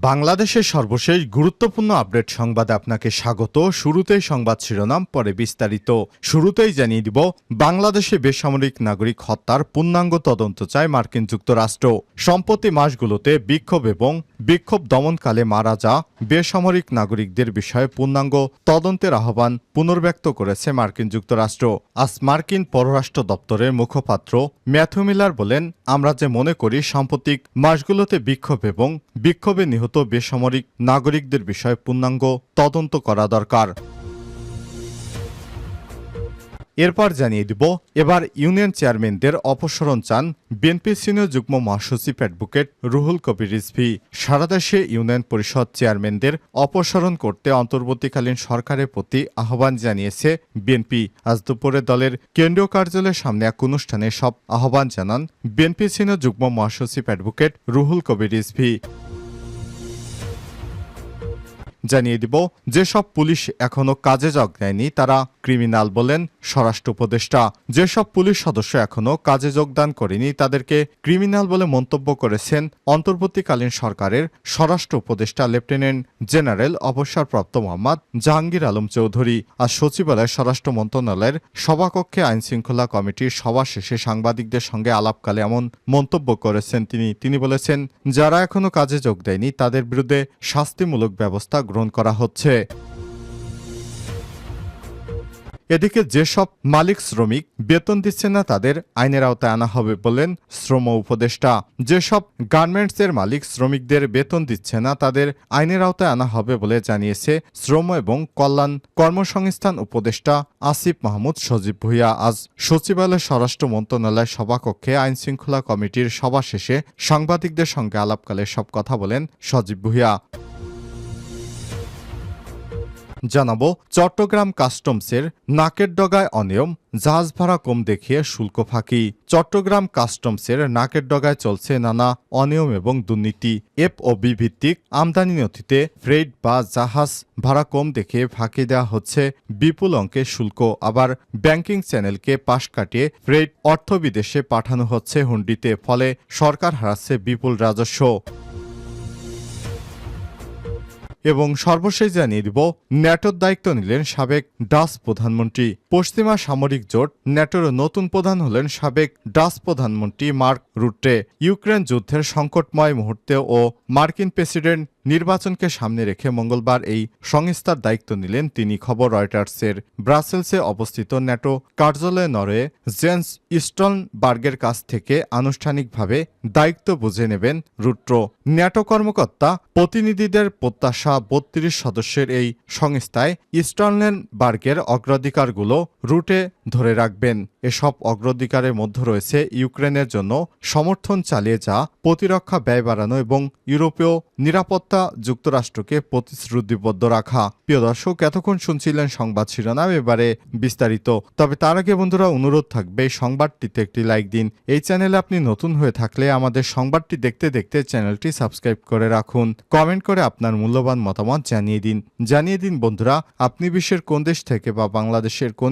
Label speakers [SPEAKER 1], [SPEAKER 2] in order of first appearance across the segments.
[SPEAKER 1] বাংলাদেশের সর্বশেষ গুরুত্বপূর্ণ আপডেট সংবাদে আপনাকে স্বাগত। শুরুতেই সংবাদ শিরোনাম, পরে বিস্তারিত। শুরুতেই জানিয়ে দিব, বাংলাদেশে বেসামরিক নাগরিক হত্যার পূর্ণাঙ্গ তদন্ত চায় মার্কিন যুক্তরাষ্ট্র। সম্প্রতি মাসগুলোতে বিক্ষোভ এবং বিক্ষোভ দমনকালে মারা যা বেসামরিক নাগরিকদের বিষয়ে পূর্ণাঙ্গ তদন্তের আহ্বান পুনর্ব্যক্ত করেছে মার্কিন যুক্তরাষ্ট্র। আজ মার্কিন পররাষ্ট্র দপ্তরের মুখপাত্র ম্যাথু মিলার বলেন, আমরা যে মনে করি, সাম্প্রতিক মাসগুলোতে বিক্ষোভ এবং বিক্ষোভে নিহত বেসামরিক নাগরিকদের বিষয়ে পূর্ণাঙ্গ তদন্ত করা দরকার। এরপর জানিয়ে দিব, এবার ইউনিয়ন চেয়ারম্যানদের অপসারণ চান বিএনপি সিনিয়র যুগ্ম মহাসচিব অ্যাডভোকেট রুহুল কবির রিজভি। সারা দেশে ইউনিয়ন পরিষদ চেয়ারম্যানদের অপসারণ করতে অন্তর্বর্তীকালীন সরকারের প্রতি আহ্বান জানিয়েছে বিএনপি। আজ দুপুরে দলের কেন্দ্রীয় কার্যালয়ের সামনে এক অনুষ্ঠানে সব আহ্বান জানান বিএনপি সিনিয়র যুগ্ম মহাসচিব অ্যাডভোকেট রুহুল কবির রিজভি। জানিয়ে দিব, যেসব পুলিশ এখনও কাজে যোগ দেয়নি, তারা ক্রিমিনাল বলেন স্বরাষ্ট্র উপদেষ্টা। যেসব পুলিশ সদস্য এখনও কাজে যোগদান করেনি, তাদেরকে ক্রিমিনাল বলে মন্তব্য করেছেন অন্তর্বর্তীকালীন সরকারের স্বরাষ্ট্র উপদেষ্টা লেফটেন্যান্ট জেনারেল অবসরপ্রাপ্ত মোহাম্মদ জাহাঙ্গীর আলম চৌধুরী আজ সচিবালয় স্বরাষ্ট্র মন্ত্রণালয়ের সভাকক্ষে আইন শৃঙ্খলা কমিটির সভা শেষে সাংবাদিকদের সঙ্গে আলাপকালে এমন মন্তব্য করেছেন তিনি। তিনি বলেছেন, যারা এখনও কাজে যোগ দেয়নি, তাদের বিরুদ্ধে শাস্তিমূলক ব্যবস্থা গ্রহণ করা হচ্ছে। এদিকে যেসব মালিক শ্রমিক বেতন দিচ্ছে না, তাদের আইনের আওতায় আনা হবে বলেন শ্রম উপদেষ্টা। যেসব গার্মেন্টসের মালিক শ্রমিকদের বেতন দিচ্ছে না, তাদের আইনের আওতায় আনা হবে বলে জানিয়েছে শ্রম এবং কল্যাণ কর্মসংস্থান উপদেষ্টা আসিফ মাহমুদ সজীব ভুইয়া। আজ সচিবালয় স্বরাষ্ট্র মন্ত্রণালয় সভাকক্ষে আইন শৃঙ্খলা কমিটির সভা শেষে সাংবাদিকদের সঙ্গে আলাপকালে সব কথা বলেন সজীব ভুইয়া। জানাব চট্টগ্রাম কাস্টমসের নাকের ডগায় অনিয়ম, জাহাজ ভাড়া কম দেখিয়ে শুল্ক ফাঁকি। চট্টগ্রাম কাস্টমসের নাকের ডগায় চলছে নানা অনিয়ম এবং দুর্নীতি। এফ ও বি ভিত্তিক আমদানি নথিতে ফ্রেড বা জাহাজ ভাড়া কম দেখিয়ে ফাঁকি দেওয়া হচ্ছে বিপুল অঙ্কের শুল্ক। আবার ব্যাংকিং চ্যানেলকে পাশ কাটিয়ে ফ্রেড অর্থ বিদেশে পাঠানো হচ্ছে হুন্ডিতে, ফলে সরকার হারাচ্ছে বিপুল রাজস্ব। এবং সর্বশেষ জানিয়ে দিব ন্যাটোর দায়িত্ব নিলেন সাবেক ডাচ প্রধানমন্ত্রী। পশ্চিমা সামরিক জোট ন্যাটোর নতুন প্রধান হলেন সাবেক ডাচ প্রধানমন্ত্রী মার্ক রুটে। ইউক্রেন যুদ্ধের সংকটময় মুহূর্তে ও মার্কিন প্রেসিডেন্ট নির্বাচনকে সামনে রেখে মঙ্গলবার এই সংস্থার দায়িত্ব নিলেন তিনি। খবর রয়টার্সের ব্রাসেলসে অবস্থিত ন্যাটো কার্যালয়ে নরওয়ে জেন্স ইস্টনবার্গের কাছ থেকে আনুষ্ঠানিকভাবে দায়িত্ব বুঝে নেবেন রুট্রো। ন্যাটো কর্মকর্তা প্রতিনিধিদের প্রত্যাশা বত্রিশ সদস্যের এই সংস্থায় ইস্টনলেনবার্গের অগ্রাধিকারগুলো রুটে ধরে রাখবেন। এসব অগ্রাধিকারের মধ্যে রয়েছে ইউক্রেনের জন্য সমর্থন চালিয়ে যা প্রতিরক্ষা ব্যয় বাড়ানো এবং ইউরোপীয় নিরাপত্তা যুক্তরাষ্ট্রকে প্রতিশ্রুতিবদ্ধ রাখা। প্রিয় দর্শক, এতক্ষণ শুনছিলেন সংবাদ শিরোনাম, এবারে বিস্তারিত। তবে তার আগে বন্ধুরা, অনুরোধ থাকবে সংবাদটিতে একটি লাইক দিন। এই চ্যানেলে আপনি নতুন হয়ে থাকলে আমাদের সংবাদটি দেখতে দেখতে চ্যানেলটি সাবস্ক্রাইব করে রাখুন। কমেন্ট করে আপনার মূল্যবান মতামত জানিয়ে দিন। জানিয়ে দিন বন্ধুরা, আপনি বিশ্বের কোন দেশ থেকে বা বাংলাদেশের কোন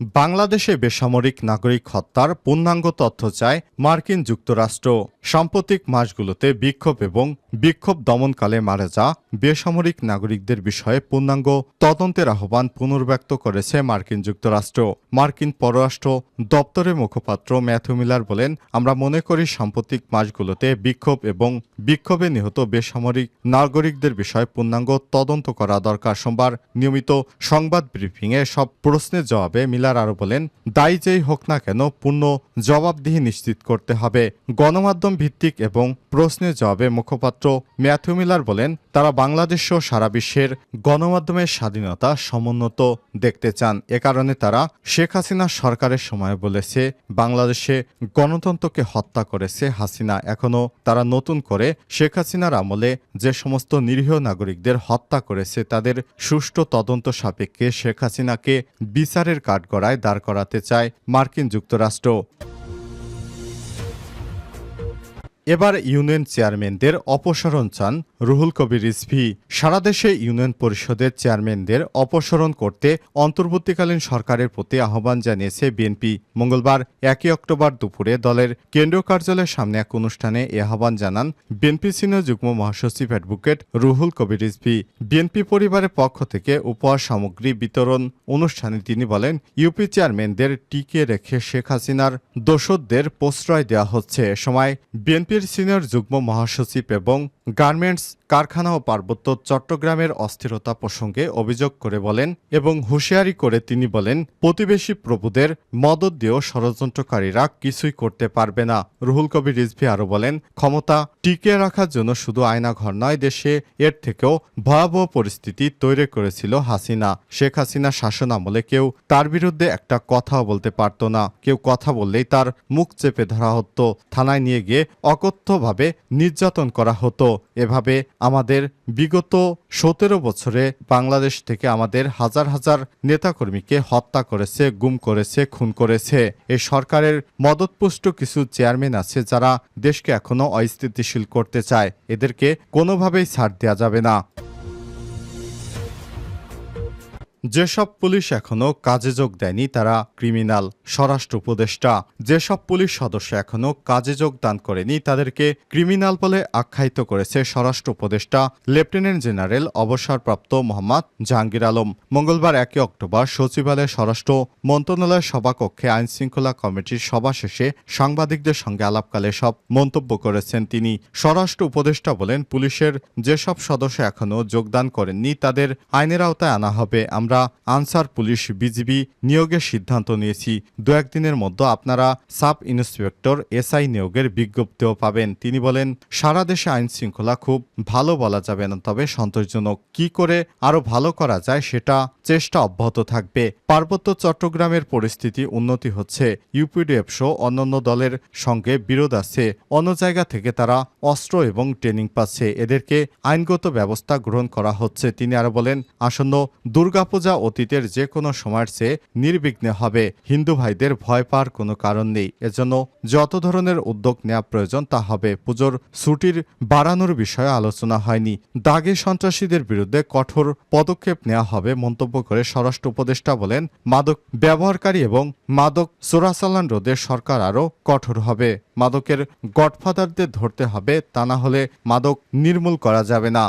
[SPEAKER 1] বাংলাদেশে বেসামরিক নাগরিক হত্যার পূর্ণাঙ্গ তথ্য চায় মার্কিন যুক্তরাষ্ট্র। সাম্প্রতিক মাসগুলোতে বিক্ষোভ এবং বিক্ষোভ দমনকালে মারা যা বেসামরিক নাগরিকদের বিষয়ে পূর্ণাঙ্গ তদন্তের আহ্বান পুনর্ব্যক্ত করেছে মার্কিন যুক্তরাষ্ট্র। মার্কিন পররাষ্ট্র দপ্তরের মুখপাত্র ম্যাথু মিলার বলেন, আমরা মনে করি সাম্প্রতিক মাসগুলোতে বিক্ষোভ এবং বিক্ষোভে নিহত বেসামরিক নাগরিকদের বিষয়ে পূর্ণাঙ্গ তদন্ত করা দরকার। সোমবার নিয়মিত সংবাদ ব্রিফিংয়ে সব প্রশ্নের জবাবে মিলার আরও বলেন, দায়ী যেই হোক না কেন পূর্ণ জবাবদিহি নিশ্চিত করতে হবে। গণমাধ্যম ভিত্তিক এবং প্রশ্নের জবাবে মুখপাত্র ম্যাথু মিলার বলেন, তারা বাংলাদেশ সহ সারা বিশ্বের গণমাধ্যমের স্বাধীনতা সমুন্নত দেখতে চান। এ কারণে তারা শেখ হাসিনা সরকারের সময় বলেছে, বাংলাদেশে গণতন্ত্রকে হত্যা করেছে হাসিনা। এখনও তারা নতুন করে শেখ হাসিনার আমলে যে সমস্ত নিরীহ নাগরিকদের হত্যা করেছে, তাদের সুষ্ঠু তদন্ত সাপেক্ষে শেখ হাসিনাকে বিচারের কাঠগড়ায় দাঁড় করাতে চায় মার্কিন যুক্তরাষ্ট্র। এবার ইউনিয়ন চেয়ারম্যানদের অপসারণ চান রুহুল কবির রিজভী। সারা দেশে ইউনিয়ন পরিষদের চেয়ারম্যানদের অপসারণ করতে অন্তর্বর্তীকালীন সরকারের প্রতি আহ্বান জানিয়েছে বিএনপি। মঙ্গলবার একই অক্টোবর দুপুরে দলের কেন্দ্রীয় কার্যালয়ের সামনে এক অনুষ্ঠানে এ আহ্বান জানান বিএনপি সিনিয়র যুগ্ম মহাসচিব অ্যাডভোকেট রুহুল কবির রিজভী। বিএনপি পরিবারের পক্ষ থেকে উপহার সামগ্রী বিতরণ অনুষ্ঠানে তিনি বলেন, ইউপি চেয়ারম্যানদের টিকে রেখে শেখ হাসিনার দোষদের প্রশ্রয় দেওয়া হচ্ছে। সময় বিএনপির সিনিয়র যুগ্ম মহাসচিব এবং গার্মেন্টস, কারখানা ও পার্বত্য চট্টগ্রামের অস্থিরতা প্রসঙ্গে অভিযোগ করে বলেন এবং হুঁশিয়ারি করে তিনি বলেন, প্রতিবেশী প্রভুদের মদত দিয়েও ষড়যন্ত্রকারীরা কিছুই করতে পারবে না। রুহুল কবির রিজভি আরও বলেন, ক্ষমতা টিকিয়ে রাখার জন্য শুধু আয়নাঘর নয়, দেশে এর থেকেও ভয়াবহ পরিস্থিতি তৈরি করেছিল হাসিনা। শেখ হাসিনা শাসন আমলে কেউ তার বিরুদ্ধে একটা কথাও বলতে পারত না। কেউ কথা বললেই তার মুখ চেপে ধরা হতো। থানায় নিয়ে গিয়ে অকথ্যভাবে নির্যাতন করা হতো। এভাবে আমাদের বিগত সতেরো বছরে বাংলাদেশ থেকে আমাদের হাজার হাজার নেতাকর্মীকে হত্যা করেছে, গুম করেছে, খুন করেছে। এ সরকারের মদতপুষ্ট কিছু চেয়ারম্যান আছে যারা দেশকে এখনও অস্থিতিশীল করতে চায়। এদেরকে কোনোভাবেই ছাড় দেওয়া যাবে না। যেসব পুলিশ এখনও কাজে যোগ দেয়নি, তারা ক্রিমিনাল স্বরাষ্ট্র উপদেষ্টা। যেসব পুলিশ সদস্য এখনও কাজে যোগদান করেনি, তাদেরকে ক্রিমিনাল বলে আখ্যায়িত করেছে স্বরাষ্ট্র উপদেষ্টা, লেফটেন্যান্ট জেনারেল অবসরপ্রাপ্ত মোহাম্মদ জাহাঙ্গীর আলম। মঙ্গলবার একই অক্টোবর সচিবালয় স্বরাষ্ট্র মন্ত্রণালয়ের সভাকক্ষে আইনশৃঙ্খলা কমিটির সভা শেষে সাংবাদিকদের সঙ্গে আলাপকালে সব মন্তব্য করেছেন তিনি। স্বরাষ্ট্র উপদেষ্টা বলেন, পুলিশের যেসব সদস্য এখনও যোগদান করেননি, তাদের আইনের আওতায় আনা হবে। আমরা আনসার পুলিশ বিজিবি নিয়োগের সিদ্ধান্ত নিয়েছি। দু একদিনের মধ্যে আপনারা সাব ইন্সপেক্টর এসআই নিয়োগের বিজ্ঞপ্তিও পাবেন। তিনি বলেন, সারা দেশে আইন শৃঙ্খলা খুব ভালো বলা যাবে না, তবে সন্তোষজনক কি করে আরও ভালো করা যায় সেটা চেষ্টা অব্যাহত থাকবে। পার্বত্য চট্টগ্রামের পরিস্থিতি উন্নতি হচ্ছে। ইউপিডিএফ সহ অন্যান্য দলের সঙ্গে বিরোধ আছে। অন্য জায়গা থেকে তারা অস্ত্র এবং ট্রেনিং পাচ্ছে। এদেরকে আইনগত ব্যবস্থা গ্রহণ করা হচ্ছে। তিনি আরও বলেন, আসন্ন দুর্গাপূজা অতীতের যে কোনো সময়ের চেয়ে নির্বিঘ্নে হবে। হিন্দু ভাইদের ভয় পাওয়ার কোনো কারণ নেই। এজন্য যত ধরনের উদ্যোগ নেওয়া প্রয়োজন, তা হবে পুজোর ছুটির বাড়ানোর বিষয়ে আলোচনা হয়নি। দাগে সন্ত্রাসীদের বিরুদ্ধে কঠোর পদক্ষেপ নেওয়া হবে মন্তব্য করে স্বরাষ্ট্র উপদেষ্টা বলেন, মাদক ব্যবহারকারী এবং মাদক চোরাচালান রোধে সরকার আরও কঠোর হবে। মাদকের গডফাদারদের ধরতে হবে, তা না হলে মাদক নির্মূল করা যাবে না।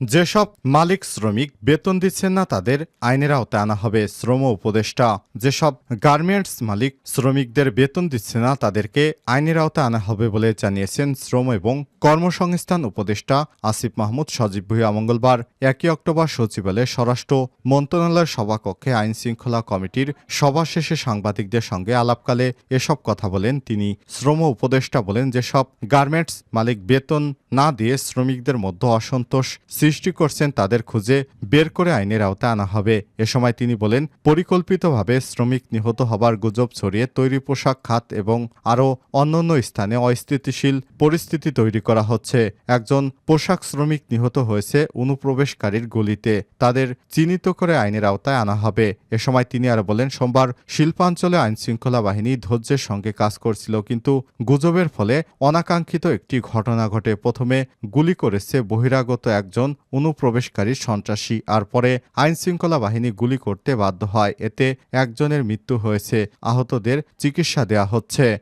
[SPEAKER 1] যেসব মালিক শ্রমিক বেতন দিচ্ছেন না তাদের আইনের আওতায় আনা হবে শ্রম উপদেষ্টা। যেসব গার্মেন্টস মালিক শ্রমিকদের বেতন দিচ্ছে না তাদেরকে আইনের আওতায় আনা হবে বলে জানিয়েছেন শ্রম এবং কর্মসংস্থান উপদেষ্টা আসিফ মাহমুদ সজীব ভুইয়া। মঙ্গলবার একই অক্টোবর সচিবালয়ে স্বরাষ্ট্র মন্ত্রণালয়ের সভাকক্ষে আইন শৃঙ্খলা কমিটির সভা শেষে সাংবাদিকদের সঙ্গে আলাপকালে এসব কথা বলেন তিনি। শ্রম উপদেষ্টা বলেন, যেসব গার্মেন্টস মালিক বেতন না দিয়ে শ্রমিকদের মধ্যে অসন্তোষ সৃষ্টি করছেন তাদের খুঁজে বের করে আইনের আওতায় আনা হবে। এ সময় তিনি বলেন, পরিকল্পিতভাবে শ্রমিক নিহত হবার গুজব ছড়িয়ে তৈরি পোশাক, খাত এবং আরও অন্যান্য স্থানে অস্থিতিশীল পরিস্থিতি তৈরি করা হচ্ছে। একজন পোশাক শ্রমিক নিহত হয়েছে অনুপ্রবেশকারীর গুলিতে। তাদের চিহ্নিত করে আইনের আওতায় আনা হবে। এ সময় তিনি আরও বলেন, সোমবার শিল্পাঞ্চলে আইন শৃঙ্খলা বাহিনী ধৈর্যের সঙ্গে কাজ করছিল, কিন্তু গুজবের ফলে অনাকাঙ্ক্ষিত একটি ঘটনা ঘটে। প্রথমে গুলি করেছে বহিরাগত একজন অনুপ্রবেশকারী সন্ত্রাসী। আর পরে আইনশৃঙ্খলা বাহিনী গুলি করতে বাধ্য হয়। এতে একজনের মৃত্যু হয়েছে। আহতদের চিকিৎসা দেয়া হচ্ছে।